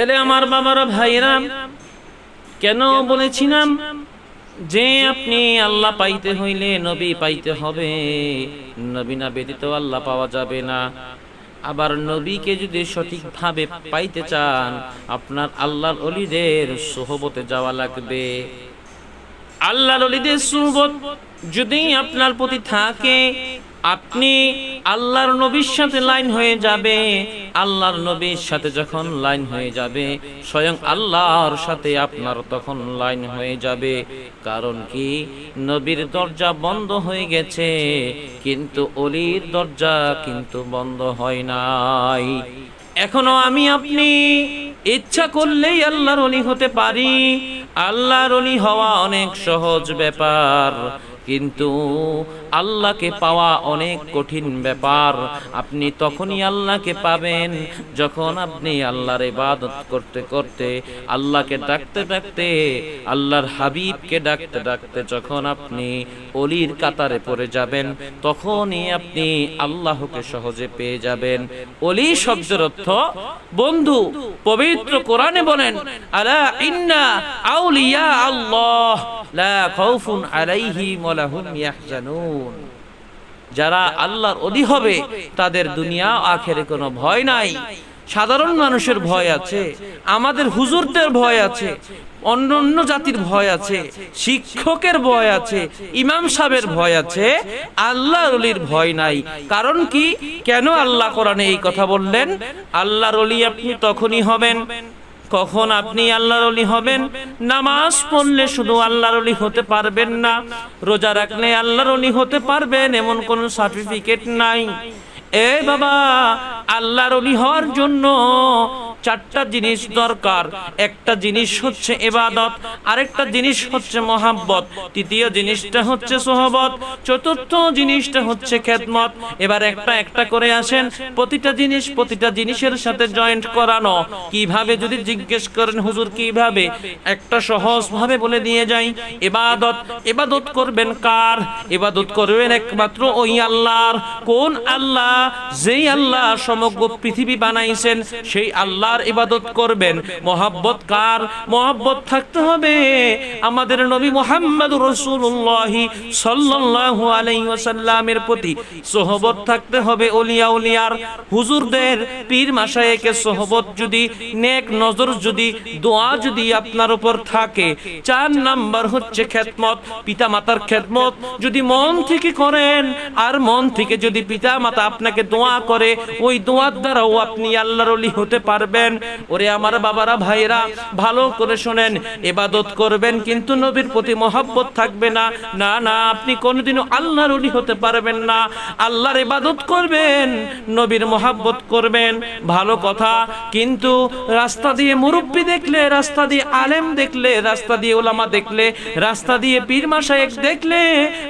এরে আমার বাবারা ভাইরা কেন বলেছিলাম যে আপনি আল্লাহ পাইতে হইলে নবী পাইতে হবে? নবী না ব্যতীত আল্লাহ পাওয়া যাবে না। আবার নবীকে যদি সঠিকভাবে পাইতে চান, আপনার আল্লাহর অলিদের সোহবতে যাওয়া লাগবে। আল্লাহর অলিদের সোহবত যদি আপনার প্রতি থাকে, আপনি আল্লাহর নবীর সাথে লাইন হয়ে যাবে। আল্লাহর নবীর সাথে যখন লাইন হয়ে যাবে, স্বয়ং আল্লাহর সাথে আপনার তখন লাইন হয়ে যাবে। কারণ কি? নবীর দরজা বন্ধ হয়ে গেছে, কিন্তু অলির দরজা কিন্তু বন্ধ হয় নাই। এখনও আমি আপনি ইচ্ছা করলেই আল্লাহর অলি হতে পারি। আল্লাহর অলি হওয়া অনেক সহজ ব্যাপার। কিন্তু আল্লাহকে পাওয়া অনেক কঠিন ব্যাপার। আপনি তখনই আল্লাহকে পাবেন যখন আপনি আল্লাহর ইবাদত করতে করতে আল্লাহকে ডাকতে ডাকতে, আল্লাহর হাবিবকে ডাকতে ডাকতে যখন আপনি অলির কাতারে পড়ে যাবেন, তখনই আপনি আল্লাহকে সহজে পেয়ে যাবেন। অলি শব্দের অর্থ, বন্ধু, পবিত্র কোরআনে বলেন, আলা ইন্না আউলিয়া আল্লাহ। লা যারা আল্লাহর অলি হবে, তাদের দুনিয়া আখেরে কোনো ভয় নাই। সাধারণ মানুষের ভয় আছে, আমাদের হুজুরদের ভয় আছে, অন্য অন্য জাতির ভয় আছে, শিক্ষকের ভয় আছে, ইমাম সাহেবের ভয় আছে, আল্লাহর অলির ভয় নাই। কারণ কি? কেন আল্লাহ কোরআনে এই কথা বললেন? আল্লাহর অলি আপনি তখনই হবেন। কখন আপনি আল্লাহর অলি হবেন? নামাজ পড়লে শুধু আল্লাহর অলি হতে পারবেন না। রোজা রাখলে আল্লাহর অলি হতে পারবেন, এমন কোনো সার্টিফিকেট নাই। এ বাবা, আল্লাহর অলি হওয়ার জন্য চারটা জিনিস দরকার। একটা জিনিস হচ্ছে এবাদত আরেকটা জিনিস হচ্ছে মহাব্বত। তৃতীয় জিনিসটা হচ্ছে সোহবত, চতুর্থ জিনিসটা হচ্ছে খেদমত। এবার একটা একটা করে আসেন, প্রতিটা জিনিস প্রতিটা জিনিসের সাথে জয়েন্ট করানো। কীভাবে যদি জিজ্ঞেস করেন, হুজুর, কীভাবে? একটা সহজ ভাবে বলে দিয়ে যাই এবাদত এবাদত করবেন কার? এবাদত করবেন একমাত্র ওই আল্লাহর। কোন আল্লাহ? যেই আল্লাহ সমগ্র পৃথিবী বানাইছেন, সেই আল্লাহর ইবাদত করবেন। মোহাব্বত কার? মোহাব্বত থাকতে হবে আমাদের নবী মোহাম্মদ রসুল্লাহ সাল্লাল্লাহু আলাইহি ওয়াসাল্লামের প্রতি। সোহবত থাকতে হবে ওলিয়া উলিয়ার হুজুরদের, পীর মাশায়েকের সোহবত যদি, নেক নজর যদি, দোয়া যদি আপনার উপর থাকে। চার নাম্বার হচ্ছে খেদমত পিতা মাতার খেদমত। যদি মন থেকে করেন আর মন থেকে যদি পিতা মাতা আপনাকে দোয়া করে, ওই দোয়ার দ্বারাও আপনি আল্লাহর হতে পারবেন। ওরে আমার বাবারা ভাইরা ভালো করে শোনেন এবাদত করবেন, কিন্তু নবীর প্রতি মহাব্বত থাকবে না। না না, আপনি কোনোদিনও আল্লাহর অলি হতে পারবেন না। আল্লাহর ইবাদত করবেন, নবীর মহাব্বত করবেন, ভালো কথা, কিন্তু রাস্তা দিয়ে মুরব্বী দেখলে, রাস্তা দিয়ে আলেম দেখলে, রাস্তা দিয়ে ওলামা দেখলে, রাস্তা দিয়ে পীর মাসায়েক দেখলে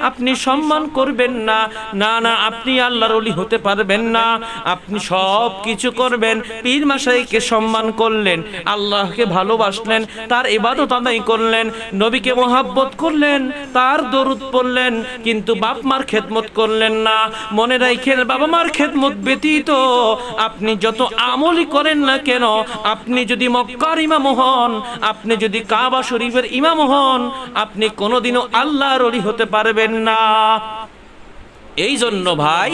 আপনি সম্মান করবেন না। না না, আপনি আল্লাহর অলি হতে পারবেন না। আপনি সব কিছু করবেন, পীর মাসাইকে সম্মান করলেন, আল্লাহকে ভালোবাসলেন, তার ইবাদত আদায় করলেন, নবীকে মোহাব্বত করলেন, তার দরুদ পড়লেন, কিন্তু বাপ মার খেদমত করলেন না। মনে রাখেন বাবা মার খেদমত ব্যতীত আপনি যত আমলই করেন না কেন, আপনি যদি মক্কার ইমাম হন, আপনি যদি কাবা শরীফের ইমাম হন, আপনি কোনোদিনও আল্লাহর অলি হতে পারবেন না। এই জন্য ভাই,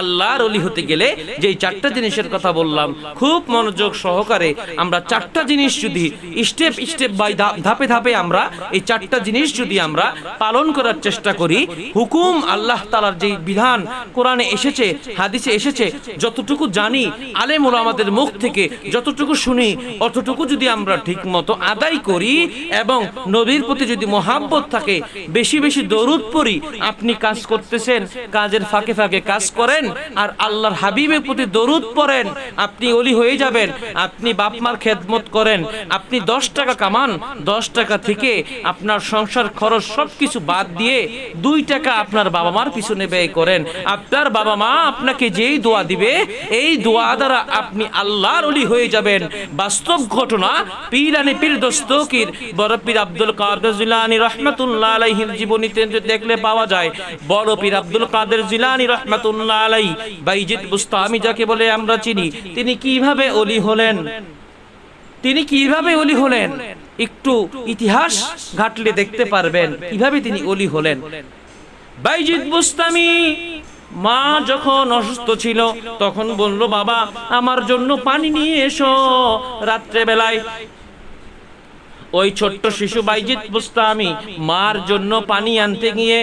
আল্লাহর অলি হতে গেলে যে চারটা জিনিসের কথা বললাম, খুব মনোযোগ সহকারে আমরা চারটা জিনিস যদি স্টেপ স্টেপ বাই ধাপে ধাপে আমরা এই চারটা জিনিস যদি আমরা পালন করার চেষ্টা করি, হুকুম আল্লাহ তালার যে বিধান কোরআনে এসেছে, হাদিসে এসেছে, যতটুকু জানি, আলেম আমাদের মুখ থেকে যতটুকু শুনি, অতটুকু যদি আমরা ঠিক মতো আদায় করি এবং নবীর প্রতি যদি মহাব্বত থাকে, বেশি বেশি দরুদ পড়ি, আপনি কাজ করতেছেন কাজের ফাঁকে ফাঁকে কাজ করেন আর আল্লাহর হাবিবের প্রতি দরুদ পড়েন, আপনি অলি হয়ে যাবেন, আপনি বাপ মার খেদমত করেন, আপনি দশ টাকা কামান, দশ টাকা থেকে আপনার সংসার খরচ সব কিছু বাদ দিয়ে দুই টাকা আপনার বাবা মার পিছনে ব্যয় করেন। আপনার বাবা মা আপনাকে যেই দোয়া দিবে, এই দোয়া দ্বারা আপনি আল্লাহর অলি হয়ে যাবেন। বাস্তব ঘটনা পীরানি পীর দস্তকির, বড় পীর আব্দুল কাদের জিলানি রহমতুল্লাহ আলাইহির জীবনীতে দেখলে পাওয়া যায়। বড় পীর আব্দুল কাদের জিলানি রহমতুল্লাহ আলাই, বাইজিদ বুস্তামি যাকে বলে আমরা চিনি, তিনি কীভাবে অলি হলেন? তিনি কীভাবে অলি হলেন? একটু ইতিহাস ঘাটলে দেখতে পারবেন কীভাবে তিনি অলি হলেন। বাইজিদ বুস্তামি মা যখন অসুস্থ ছিল, তখন বলল, বাবা, আমার জন্য পানি নিয়ে এসো। রাত্রে বেলায় ওই ছোট্ট শিশু বাইজিৎ বুস্তামি মার জন্য পানি আনতে গিয়ে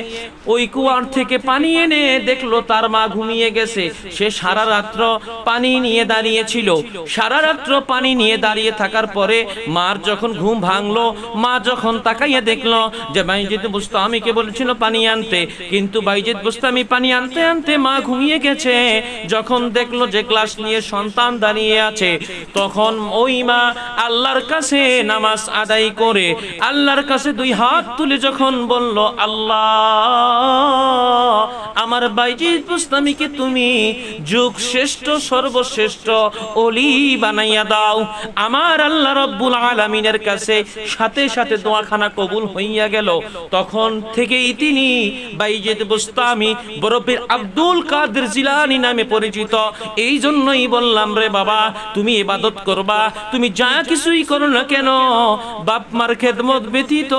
ওই কুয়ার থেকে পানি এনে দেখল তার মা ঘুমিয়ে গেছে। সে সারা রাত্র পানি নিয়ে দাঁড়িয়ে ছিল সারা রাত্র পানি নিয়ে দাঁড়িয়ে থাকার পরে মার যখন ঘুম ভাঙলো, মা যখন তাকাইয়া দেখল যে বাইজিৎ বুস্তামিকে বলেছিল পানি আনতে, কিন্তু বাইজিৎ বুস্তামি পানি আনতে আনতে মা ঘুমিয়ে গেছে। যখন দেখল যে ক্লাস নিয়ে সন্তান দাঁড়িয়ে আছে, তখন ওই মা আল্লাহর কাছে নামাজ আদায় করে আল্লাহর কাছে দুই হাত তুলে যখন বলল আল্লাহ! আমার বাইজিদ বুস্তামিকে তুমি? যুগ শ্রেষ্ঠ, সর্বশ্রেষ্ঠ, অলি বানাইয়া দাও। আমার আল্লাহ রব্বুল আলামিনের কাছে সাথে সাথে দোয়াখানা কবুল হইয়া গেল। তখন থেকেই তিনি বাইজিদ বুস্তামি বরফের আব্দুল কাদের জিলানি নামে পরিচিত। এই জন্যই বললাম, রে বাবা, তুমি ইবাদত করবা, তুমি যা কিছুই করো না কেন? বাপ মার খেদমত ব্যতীত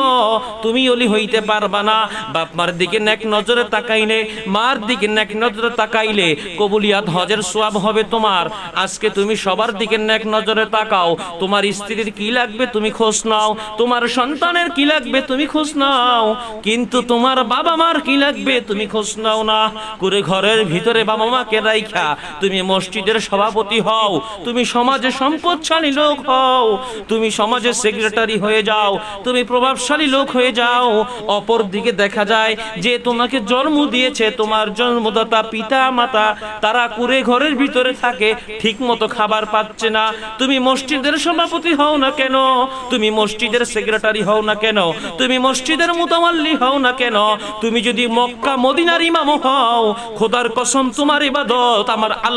তুমি অলি হইতে পারবা না। বাপ মার দিকে নেক নজরে তাকাইলে মার দিকে নেক নজরে তাকাইলে কবুলিয়াত হজের সোয়াব হবে তোমার। আজকে তুমি সবার দিকে নেক নজরে তাকাও। তোমার স্ত্রীর কি লাগবে তুমি খোঁজ নাও। তোমার সন্তানের কি লাগবে তুমি খোঁজ নাও। কিন্তু তোমার বাবা মার কি লাগবে তুমি খোঁজ নাও না। করে ঘরের ভিতরে বাবা মাকে রাইখা। তুমি মসজিদের সভাপতি হও। তুমি সমাজে সম্পদশালী লোক হও। তুমি সমাজে সেক্রেটারি হয়ে যাও। তুমি প্রভাবশালী লোক হয়ে যাও। অপর দিকে দেখা যায় যে তোমাকে জন্ম দিয়েছে তোমার জন্মদাতা পিতা মাতা তারা কুড়ে ঘরের ভিতরে থাকে ঠিক মতো খাবার পাচ্ছে না। তুমি মসজিদের সভাপতি হও না কেন? তুমি মসজিদের সেক্রেটারি হও না কেন? তুমি মসজিদের মুতামাল্লি হও না কেন? তুমি যদি মক্কা, মদিনার ইমাম হও, খোদার কসম তোমার ইবাদত, আমার আল্লাহ